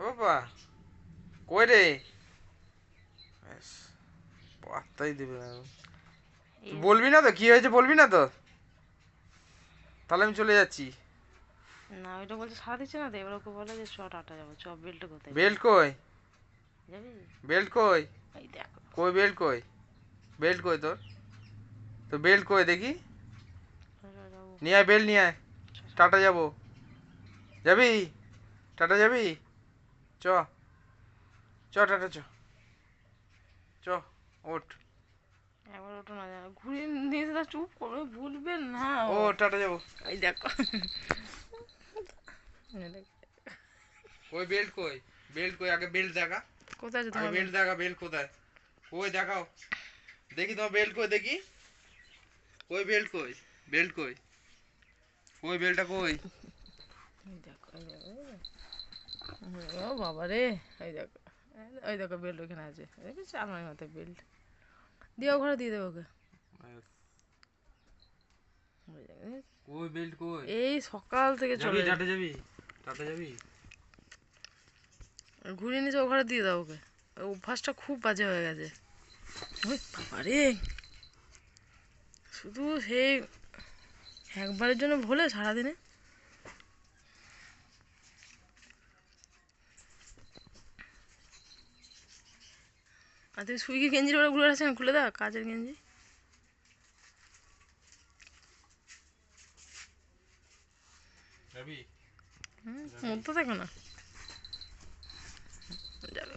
বাবা কই রে? পাত্তাই দেবে না। বলবি না তো? কি হয়েছে বলবি না তো? তাহলে আমি চলে যাচ্ছি। না ওইটা বলছে সারা দিচ্ছে না তো? এবার ওকে বলে যে চ টাটা যাব। চ বেল্ট কোথায়? বেল্ট কই? বেল্ট কই? কই বেল্ট কই? বেল্ট কই তোর? তো বেল্ট কই দেখি? নিয়ে আয় বেল্ট নিয়ে আয়। টাটা যাব। যাবি? টাটা যাবি? চ। চ টাটা চ। চ ওঠ। একবার ওটা না ঘুরিয়ে নিয়ে এসে চুপ করে ভুলবেন না। ও টাটা যাব। এই দেখো। কই বেল্ট কই? বেল্ট কই? আগে বেল্ট দেখা। কোথায় আছে তোমার বেল্ট দেখা বেল্ট কোথায়? কই দেখাও। দেখি তোমার বেল্ট কই দেখি। কই বেল্ট কই? বেল্ট কই? কই বেল্টটা কই? দেখো। ও বাবা রে এই দেখো ওই দেখো বেল্ট ওখানে আছে দেখেছি আমার মতো বেল্ট? দিয়ে ঘরে দিয়ে দেবো ওকে। ওই বেল্ট কই? এই সকাল থেকে যাবি চলে টাটা যাবি টাটা যাবি? নিয়েছে ও ঘরে দিয়ে দাও ওকে। অভ্যাসটা খুব বাজে হয়ে গেছে। ওই বাবা রে শুধু সেই একবারের জন্য ভোলে সারাদিনে? আর সুইগি গেঞ্জির ওরা ঘুরে আসছেন খুলে দাও কাজের গেঞ্জি। হুম মধ্যে দেখো না। যাবে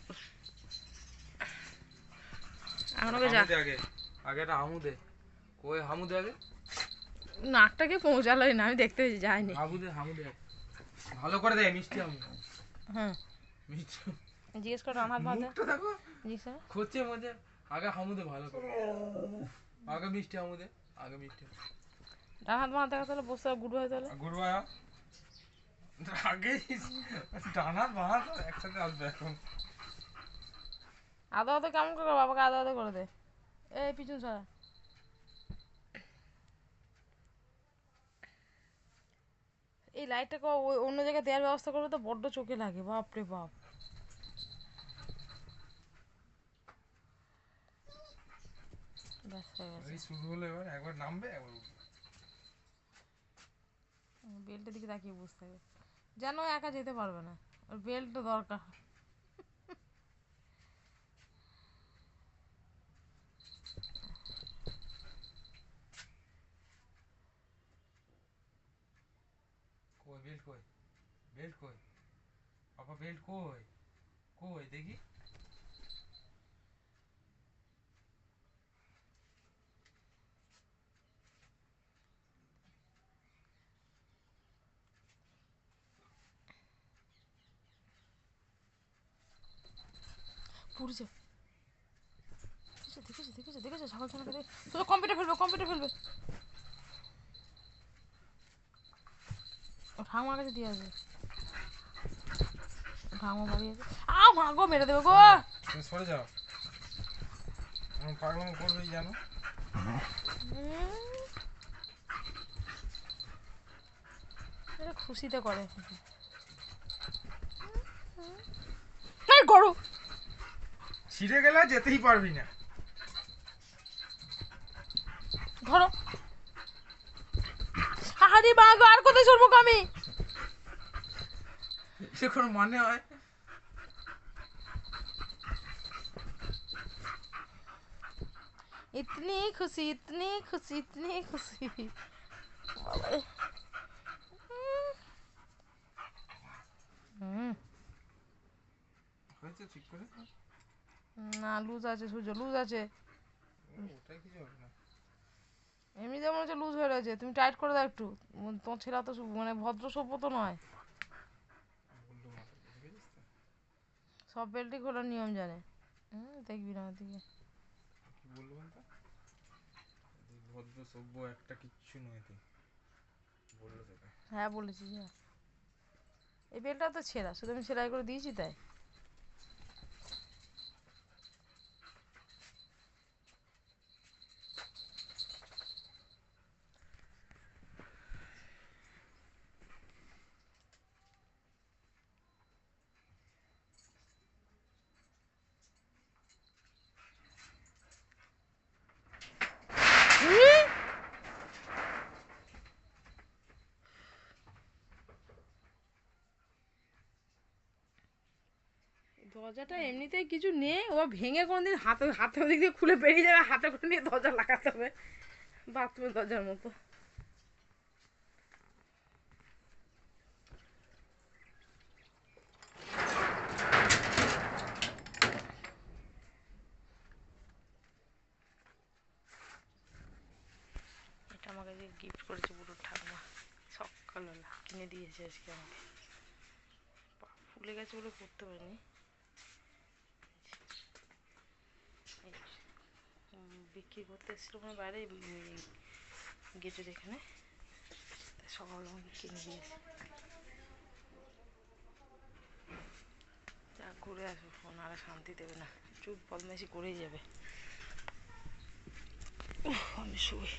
এখন ওকে যা। হামুদে আগে। হামুদে কই হামুদে আগে। নাকটাকে পৌঁছালোই না আমি দেখতে যাইনি। হামুদে হামুদে ভালো করে দেয় মিষ্টি হ্যাঁ মিষ্টি জিজ্ঞেস করো আমার দেখো। খোঁচে মজে আগে হামুদে ভালো করে। আগে মিষ্টি হামুদে আগে মিষ্টি। ডান হাত দেখা তাহলে বসে গুড হয় তাহলে। গুরবায়া আগে ডানার বাহার একসাথে আসবে এখন। আদা আদা কেমন করে বাবাকে আদা আদা করে দে। এই পিছন ছাড়া। এই লাইটটাকে ওই অন্য জায়গায় দেওয়ার ব্যবস্থা করবে তো বড্ড চোখে লাগে। বাপরে বাপ। ব্যাস হয়ে গেছে। এই শুরু হলো এবার একবার নামবে একবার উঠবে। বেল্টের দিকে তাকিয়ে বুঝতে হবে যেন ও একা যেতে পারবে না। ওর বেল্ট তো দরকার। কই বেল্ট কই? বেল্ট কই? পাপা বেল্ট কই? কই দেখি। পুড়ছে দেখেছ দেখেছ দেখেছ ছাগল ছানাকে দেখে শুধু কম্পিউটার ফেলবে কম্পিউটার ফেলবে। ও ঠাকুমার কাছে দিয়ে আসবে। ঠাকুমা বাড়ি আছে। আ মা গো মেরে দেবে গো। তুমি সরে যাও। আমার পাগলাম করবেই জানো। খুশিতে করে। গরু। ছিঁড়ে গেলে যেতেই পারবি না। ধরো। আরে বাবা আর কোথায় সরবো আমি? সে কোনো মনে হয়? ইতনি খুশি ইতনি খুশি ইতনি খুশি। হয়েছে ঠিক করে? না লুজ আছে সূর্য লুজ আছে। এমনি যেমন হচ্ছে লুজ হয়ে রয়েছে। তুমি টাইট করে দাও একটু। তোমার ছেলে তো মানে ভদ্র সভ্য তো নয়। সব বেল্টই খোলার নিয়ম জানে। হুম দেখবি না আমার দিকে কি বলল বলতো? তুই ভদ্র সভ্য একটা কিচ্ছু নয় তুই হ্যাঁ বলেছি যা এই বেলটা তো ছেঁড়া শুধু আমি সেলাই করে দিয়েছি তাই। দরজাটা এমনিতেই কিছু নেই, ও ভেঙে কোনদিন হাতে হাতে ওদিক দিয়ে খুলে বেরিয়ে যাবে, হাতে করে নিয়ে দরজা লাগাতে হবে, বাথরুমের দরজার মতো। আমাকে গিফট করেছে বুড়ো ঠাকুমা, সকালবেলা কিনে দিয়েছে আজকে আমাকে। ফুলে গেছে বলে পড়তে পারিনি এই যে, উম, বিক্রি করতে এসেছিল মানে বাইরে গেটের এখানে সকাল আমাকে কিনে দিয়েছে যা ঘুরে আসব ফোন, আর শান্তি দেবে না। চুপ, বদমাইশি করেই যাবে। আমি শুই।